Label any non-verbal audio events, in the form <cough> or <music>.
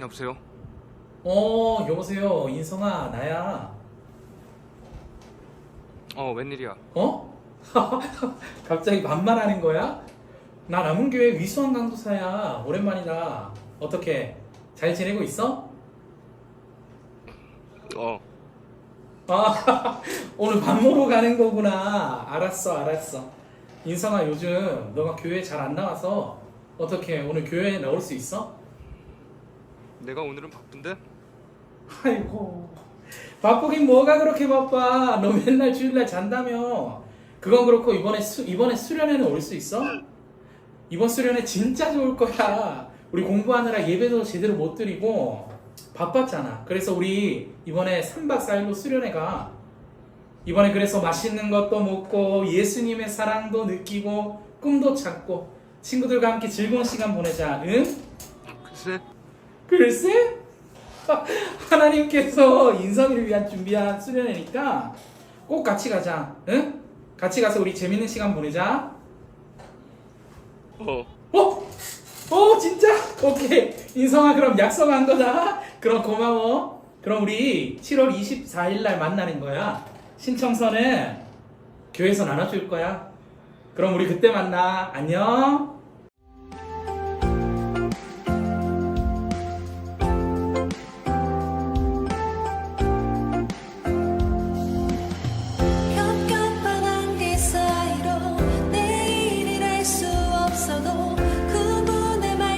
여보세요? 어, 여보세요. 인성아, 나야. 어 웬일이야? 어? <laughs> 갑자기 반말하는 거야? 나 남은교회 위수한 강도사야. 오랜만이다. 어떻게? 잘 지내고 있어? 어 아, <laughs> 오늘 밥 먹으러 가는 거구나. 알았어, 알았어. 인성아, 요즘 너가 교회 잘 안 나와서 어떻게 오늘 교회에 나올 수 있어? 내가 오늘은 바쁜데? 아이고. 바쁘긴 뭐가 그렇게 바빠? 너 맨날 주일날 잔다며. 그건 그렇고 이번에 수, 이번에 수련회는 올 수 있어? 이번 수련회 진짜 좋을 거야. 우리 공부하느라 예배도 제대로 못 드리고 바빴잖아. 그래서 우리 이번에 3박 4일로 수련회 가 이번에 그래서 맛있는 것도 먹고 예수님의 사랑도 느끼고 꿈도 찾고 친구들과 함께 즐거운 시간 보내자. 응? 글쎄 글쎄? <laughs> 하나님께서 인성이를 위한 준비한 수련회니까 꼭 같이 가자. 응? 같이 가서 우리 재밌는 시간 보내자. 어 어? 어, 진짜? 오케이. 인성아, 그럼 약속한 거다. 그럼 고마워. 그럼 우리 7월 24일 날 만나는 거야. 신청서는 교회에서 나눠줄 거야. 그럼 우리 그때 만나. 안녕.